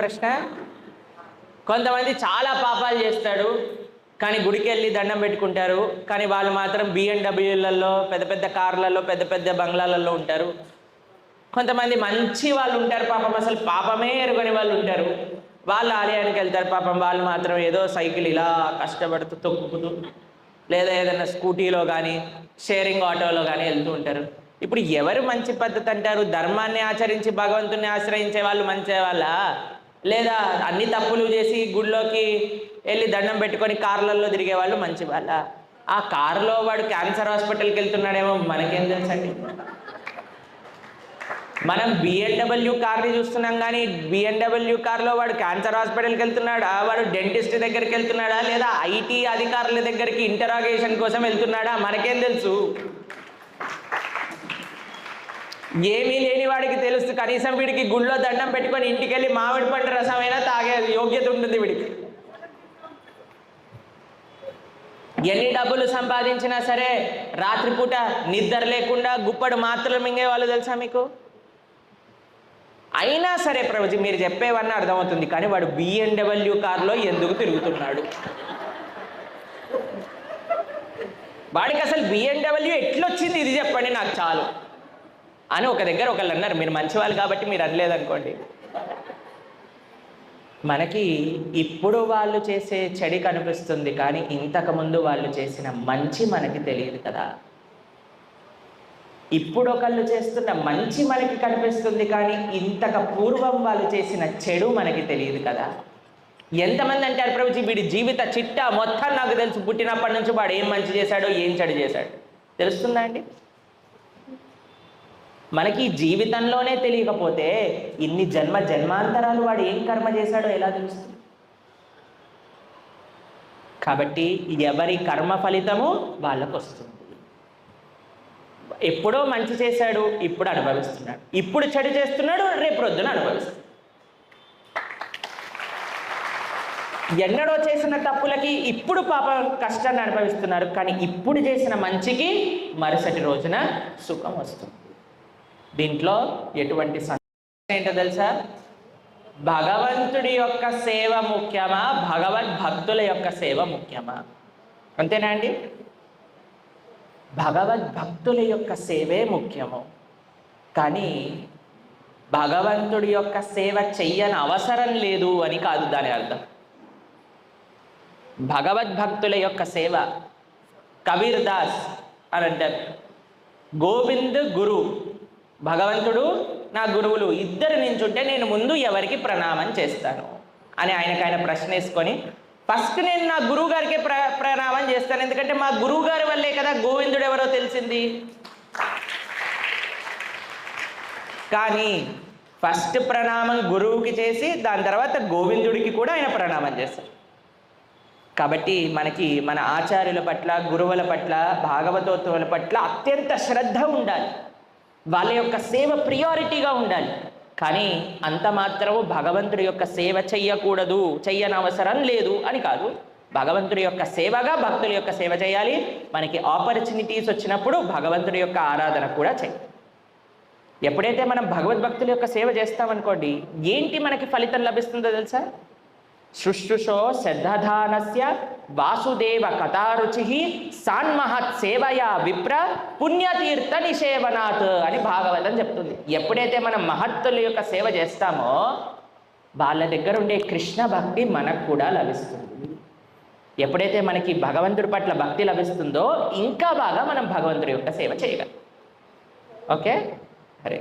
ప్రశ్న? కొంతమంది చాలా పాపాలు చేస్తాడు కానీ గుడికి వెళ్ళి దండం పెట్టుకుంటారు కానీ వాళ్ళు మాత్రం బిఎండబ్ల్యూలలో పెద్ద పెద్ద కార్లలో పెద్ద పెద్ద బంగ్లాలలో ఉంటారు. కొంతమంది మంచి వాళ్ళు ఉంటారు పాపం అసలు పాపమే ఎరుగని వాళ్ళు ఉంటారు. వాళ్ళు ఆలయానికి వెళ్తారు పాపం వాళ్ళు మాత్రం ఏదో సైకిల్ ఇలా కష్టపడుతూ తొక్కుతూ లేదా ఏదైనా స్కూటీలో కానీ షేరింగ్ ఆటోలో కానీ వెళ్తూ ఉంటారు. ఇప్పుడు ఎవరు మంచి పద్ధతి అంటారు? ధర్మాన్ని ఆచరించి భగవంతుని ఆశ్రయించే వాళ్ళు మంచి వాళ్ళ లేదా అన్ని తప్పులు చేసి గుడిలోకి వెళ్ళి దండం పెట్టుకొని కార్లలో తిరిగే వాళ్ళు మంచి వాళ్ళ ఆ కారులో వాడు క్యాన్సర్ హాస్పిటల్కి వెళ్తున్నాడేమో మనకేం తెలుసండి? మనం బిఎండబ్ల్యూ కార్ని చూస్తున్నాం కానీ బిఎండబ్ల్యూ కార్లో వాడు క్యాన్సర్ హాస్పిటల్కి వెళ్తున్నాడా? వాడు డెంటిస్ట్ దగ్గరికి వెళ్తున్నాడా? లేదా ఐటీ అధికారుల దగ్గరికి ఇంటరాగేషన్ కోసం వెళ్తున్నాడా? మనకేం తెలుసు? ఏమీ లేని వాడికి తెలుసు కనీసం వీడికి గుళ్ళో దండం పెట్టుకొని ఇంటికి వెళ్ళి మామిడి పండు రసమైనా తాగే యోగ్యత ఉంటుంది వీడికి. ఎన్ని డబ్బులు సంపాదించినా సరే రాత్రిపూట నిద్ర లేకుండా గుప్పడు మాత్రలు మింగే వాళ్ళు తెలుసా మీకు? అయినా సరే ప్రభుజీ మీరు చెప్పేవన్నీ అర్థమవుతుంది కానీ వాడు బిఎండబ్ల్యూ కార్లో ఎందుకు తిరుగుతున్నాడు? వాడికి అసలు బిఎండబ్ల్యూ ఎట్లొచ్చింది ఇది చెప్పండి నాకు చాలు. అని ఒక దగ్గర ఒకళ్ళు అన్నారు మీరు మంచివాళ్ళు కాబట్టి మీరు అనలేదనుకోండి మనకి ఇప్పుడు వాళ్ళు చేసే చెడి కనిపిస్తుంది కానీ ఇంతకుముందు వాళ్ళు చేసిన మంచి మనకి తెలియదు కదా. ఇప్పుడు ఒకళ్ళు చేస్తున్న మంచి మనకి కనిపిస్తుంది కానీ ఇంతక పూర్వం వాళ్ళు చేసిన చెడు మనకి తెలియదు కదా. ఎంతమంది అంటారు ప్రభుజీ వీడి జీవిత చిట్టా మొత్తం నాకు తెలుసు పుట్టినప్పటి నుంచి వాడు ఏం మంచి చేశాడో ఏం చెడు చేశాడు. తెలుస్తుందా అండి? మనకి జీవితంలోనే తెలియకపోతే ఇన్ని జన్మ జన్మాంతరాలు వాడు ఏం కర్మ చేశాడో ఎలా తెలుస్తుంది? కాబట్టి ఎవరి కర్మ ఫలితము వాళ్ళకు వస్తుంది ఎప్పుడో మంచి చేశాడు ఇప్పుడు అనుభవిస్తున్నాడు. ఇప్పుడు చెడు చేస్తున్నాడు రేపు రొద్దున అనుభవిస్తున్నాడు ఎన్నడో చేసిన తప్పులకి ఇప్పుడు పాప కష్టాన్ని అనుభవిస్తున్నారు కానీ ఇప్పుడు చేసిన మంచికి మరుసటి రోజున సుఖం వస్తుంది. దీంట్లో ఎటువంటి ఏంటో తెలుసా? భగవంతుడి యొక్క సేవ ముఖ్యమా? భగవద్ భక్తుల యొక్క సేవ ముఖ్యమా? అంతేనా అండి? భగవద్ భక్తుల యొక్క సేవే ముఖ్యము. కానీ భగవంతుడి యొక్క సేవ చెయ్యని అవసరం లేదు అని కాదు దాని అర్థం. భగవద్భక్తుల యొక్క సేవ కబీర్ దాస్ అని అంటారు. గోవింద్ గురు భగవంతుడు నా గురువులు ఇద్దరు నించుంటే నేను ముందు ఎవరికి ప్రణామం చేస్తాను? అని ఆయనకు ఆయన ప్రశ్న వేసుకొని ఫస్ట్ నేను నా గురువు గారికి ప్ర ప్రణామం చేస్తాను. ఎందుకంటే మా గురువు గారి వల్లే కదా గోవిందుడు ఎవరో తెలిసింది. కానీ ఫస్ట్ ప్రణామం గురువుకి చేసి దాని తర్వాత గోవిందుడికి కూడా ఆయన ప్రణామం చేస్తారు. కాబట్టి మనకి మన ఆచార్యుల పట్ల గురువుల పట్ల భాగవతోత్వల పట్ల అత్యంత శ్రద్ధ ఉండాలి. వాళ్ళ యొక్క సేవ ప్రియారిటీగా ఉండాలి. కానీ అంత మాత్రము భగవంతుడి యొక్క సేవ చెయ్యకూడదు చెయ్యని అవసరం లేదు అని కాదు. భగవంతుడి యొక్క సేవగా భక్తుల యొక్క సేవ చేయాలి. మనకి ఆపర్చునిటీస్ వచ్చినప్పుడు భగవంతుడి యొక్క ఆరాధన కూడా చేయాలి ఎప్పుడైతే మనం భగవద్భక్తుల యొక్క సేవ చేస్తామనుకోండి ఏంటి మనకి ఫలితం లభిస్తుందో తెలుసా? శుశ్రుషో శ్రద్ధానస్య వాసుదేవ కథారుచి సాన్మహత్ సేవయా విప్ర పుణ్యతీర్థ నిషేవనాత్ అని భాగవతం చెప్తుంది. ఎప్పుడైతే మనం మహత్తుల యొక్క సేవ చేస్తామో వాళ్ళ దగ్గర ఉండే కృష్ణ భక్తి మనకు కూడా లభిస్తుంది. ఎప్పుడైతే మనకి భగవంతుడి పట్ల భక్తి లభిస్తుందో ఇంకా బాగా మనం భగవంతుడి యొక్క సేవ చేయగలం. ఓకే? హరే